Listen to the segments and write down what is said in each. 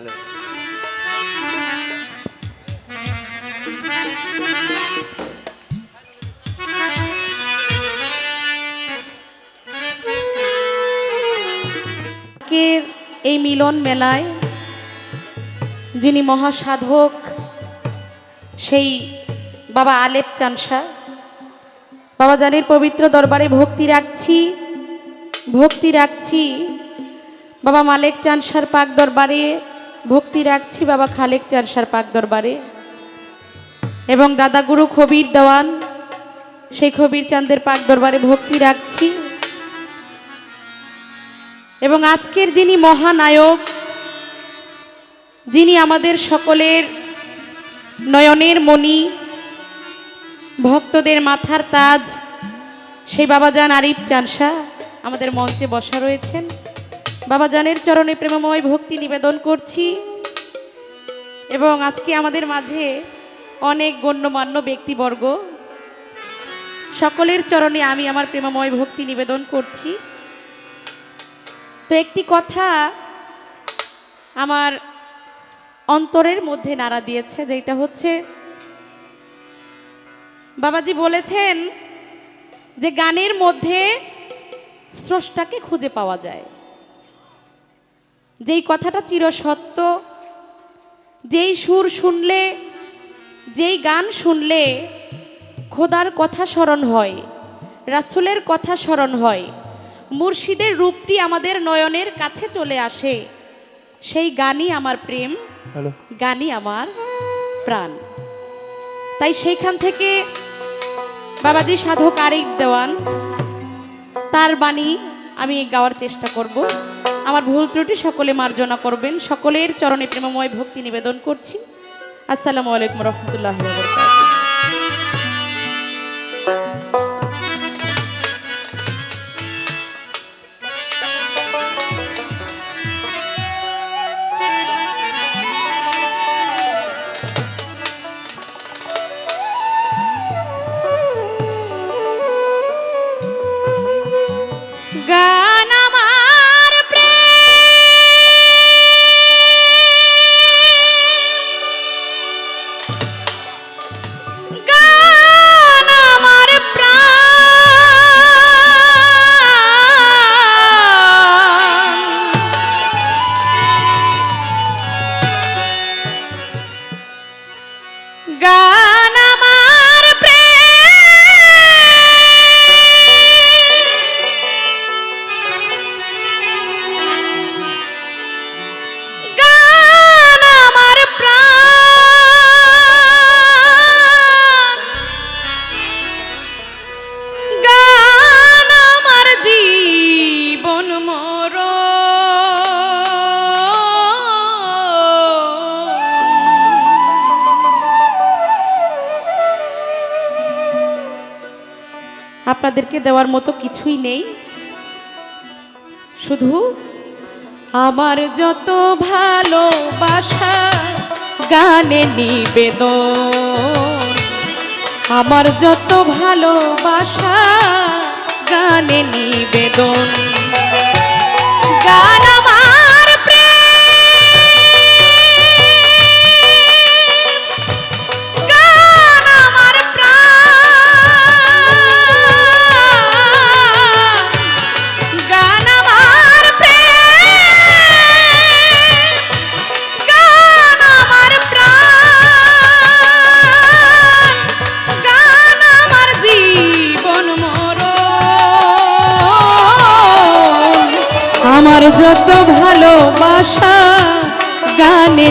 Hello. আজকের এই মিলন মেলায় যিনি মহাসাধক, সেই বাবা আলেপ চানসা। বাবা জানের পবিত্র দরবারে ভক্তি রাখছি ভক্তি রাখছি বাবা মালেক চানসার পাক দরবারে। ভক্তি রাখছি বাবা খালেক চানসার পাক দরবারে। এবং দাদাগুরু খবির দেওয়ান, সেই খবির চাঁদের পাক দরবারে ভক্তি রাখছি। এবং আজকের যিনি মহানায়ক, যিনি আমাদের সকলের নয়নের মণি, ভক্তদের মাথার তাজ, সেই বাবাজান আরিফ চানসা আমাদের মঞ্চে বসা রয়েছেন। বাবাজানের চরণে প্রেমময় ভক্তি নিবেদন করছি। এবং আজকে আমাদের মাঝে অনেক গণ্যমান্য ব্যক্তিবর্গ। সকলের চরণে আমি আমার প্রেমময় ভক্তি নিবেদন করছি। তো একটি কথা আমার অন্তরের মধ্যে নাড়া দিয়েছে, যেটা হচ্ছে, বাবাজি বলেছেন যে গানের মধ্যে স্রষ্টাকে খুঁজে পাওয়া যায়। যেই কথাটা চিরসত্য যেই সুর শুনলে যেই গান শুনলে খোদার কথা স্মরণ হয় রাসুলের কথা স্মরণ হয় মুর্শিদের রূপটি আমাদের নয়নের কাছে চলে আসে সেই গানই আমার প্রেম গানই আমার প্রাণ। তাই সেইখান থেকে বাবাজি সাধক আরিফ দেওয়ান তার বাণী আমি গাওয়ার চেষ্টা করব। আমার ভুল ত্রুটি সকলে মার্জনা করবেন। সকলের চরণে প্রেমময় ভক্তি নিবেদন করছি। আসসালামু আলাইকুম রহমতুল্লাহ আপনাদেরকে দেওয়ার মতো কিছুই নেই। শুধু আমার যত ভালোবাসা গানে নিবেদন। আমার যত ভালোবাসা গানে নিবেদন। গান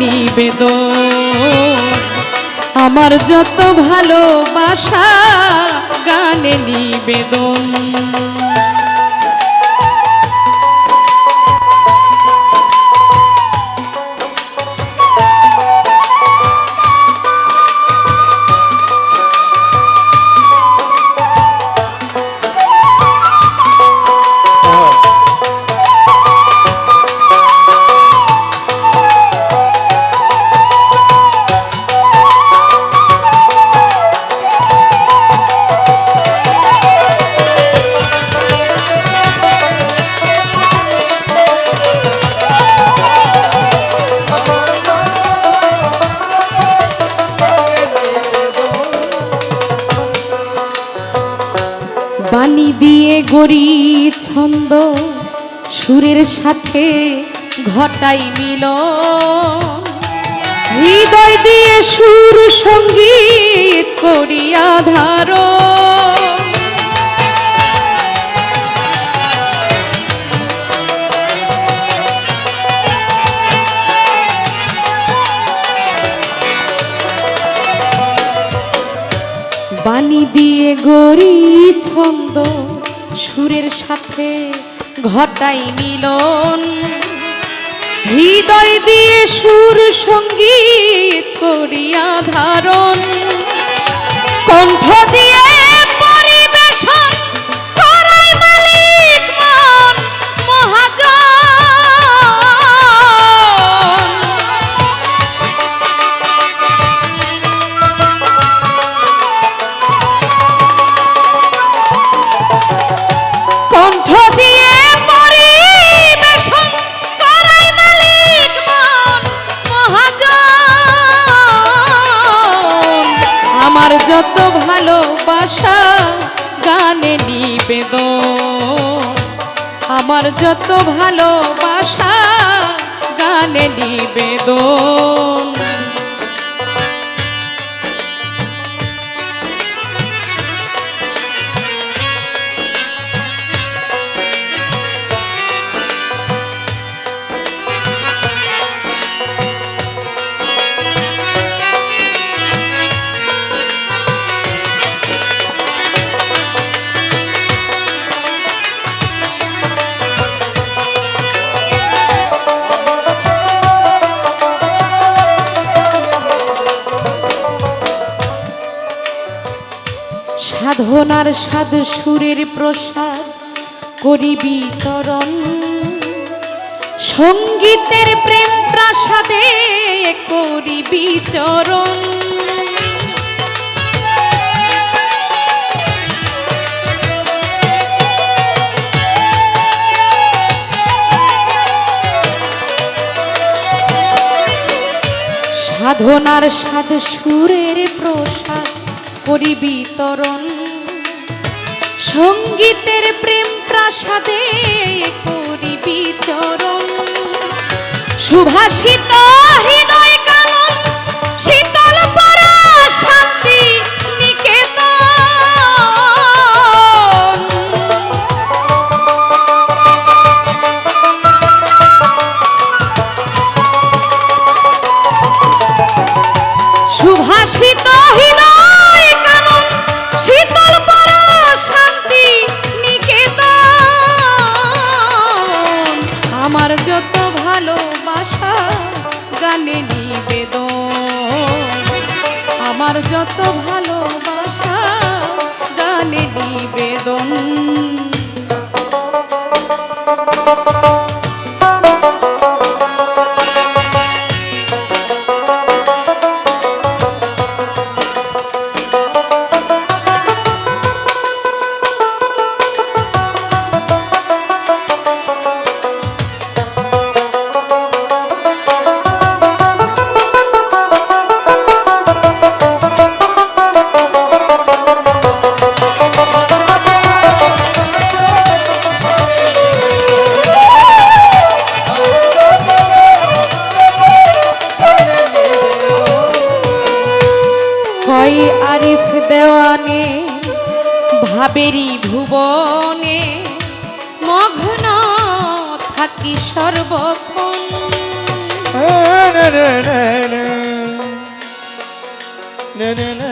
নিবেদন। আমার যত ভালোবাসা গানে নিবেদন। সাথে ঘটাই মিল হৃদয় দিয়ে সুর সংগীত করিয়া ধারো বাণী দিয়ে গড়ি ছন্দ সুরের সাথে। ঘটাই মিলন। হৃদয় দিয়ে সুর সংগীত করিয়া ধারণ। কণ্ঠ দিয়ে যত ভালোবাসা গানে নিবেদন। আমার যত ভালোবাসা গানে নিবেদন। সাধনার সাধ সুরের প্রসাদ করি বিতরণ সঙ্গীতের প্রেম প্রাসাদে করি বিচরণ সাধনার সাধ সুরের প্রসাদ করি বিতরণ সঙ্গীতের প্রেম প্রাসাদে করি বিচরণ। সুভাষিত হৃদয় কানন শীতল পরা na na na.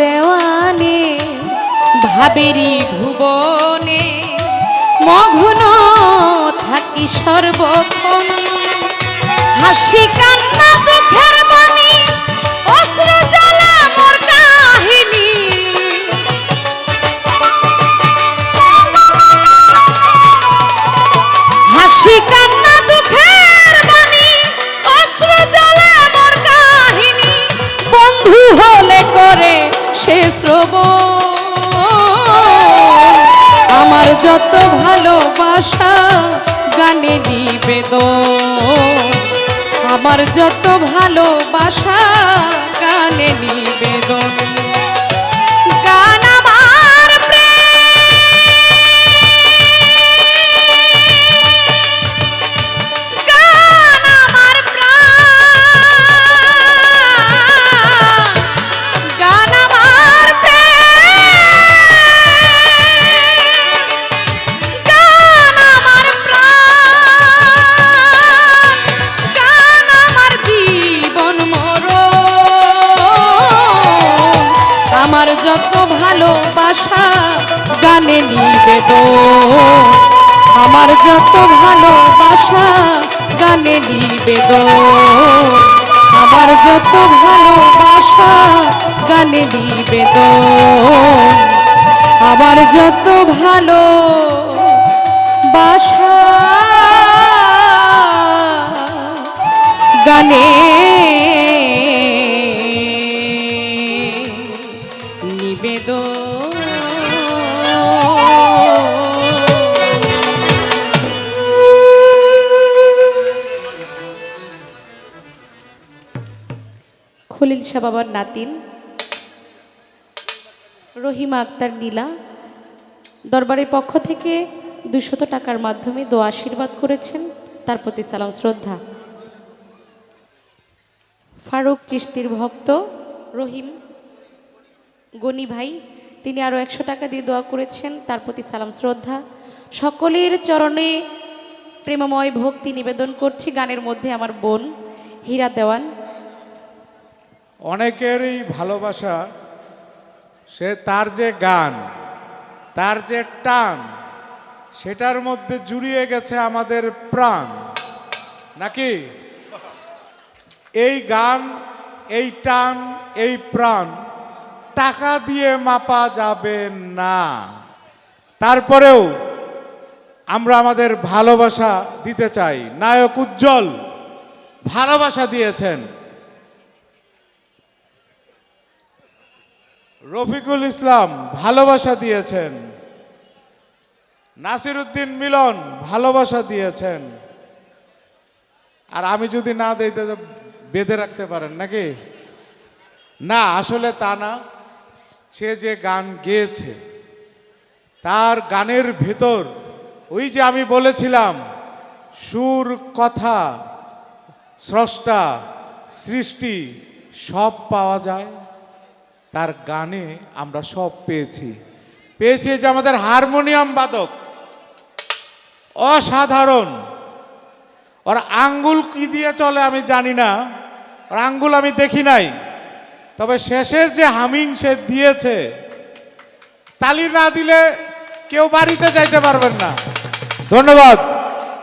দেওয়ানে ভাবেরি ভুবনে মগ্ন থাকি সর্বক্ষণ হাসি কান আমার যত ভালোবাসা গানে নিবেদন আমার যত ভালোবাসা গানে নিবেদন গানে নিবেদন। আমার যত ভালোবাসা গানে নিবেদন। আমার যত ভালোবাসা গানে নিবেদন। আমার যত ভালো বাসা গানে শাহ বাবার নাতিন, রহিমা আক্তার নীলা, দরবারের পক্ষ থেকে দুশত টাকার মাধ্যমে দোয়া আশীর্বাদ করেছেন, তার প্রতি সালাম, শ্রদ্ধা। ফারুক চিস্তির ভক্ত, রহিম গনি ভাই, তিনি আরও একশো টাকা দিয়ে দোয়া করেছেন, তার প্রতি সালাম, শ্রদ্ধা। সকলের চরণে প্রেমময় ভক্তি নিবেদন করছি, গানের মধ্যে আমার বোন হীরা দেওয়ান। অনেকেরই ভালোবাসা, সে তার যে গান, তার যে টান, সেটার মধ্যে জুড়িয়ে গেছে আমাদের প্রাণ। নাকি? এই গান, এই টান, এই প্রাণ টাকা দিয়ে মাপা যাবে না। তারপরেও আমরা আমাদের ভালোবাসা দিতে চাই। নায়ক উজ্জ্বল ভালোবাসা দিয়েছেন। রফিকুল ইসলাম ভালোবাসা দিয়েছেন। নাসির উদ্দিন মিলন ভালোবাসা দিয়েছেন। আর আমি যদি না দেই তো বেঁধে রাখতে পারেন নাকি? না, আসলে তা না। সে যে গান গেয়েছে, তার গানের ভেতর ওই যে আমি বলেছিলাম, সুর, কথা, স্রষ্টা, সৃষ্টি সব পাওয়া যায়। তার গানে আমরা সব পেয়েছি। পেয়েছি যে আমাদের হারমোনিয়াম বাদক। অসাধারণ। ওর আঙ্গুল কি দিয়ে চলে আমি জানি না। ওর আঙ্গুল আমি দেখি নাই। তবে শেষের যে হামিং সে দিয়েছে, তালি না দিলে কেউ বাড়িতে যাইতে পারবেন না। ধন্যবাদ।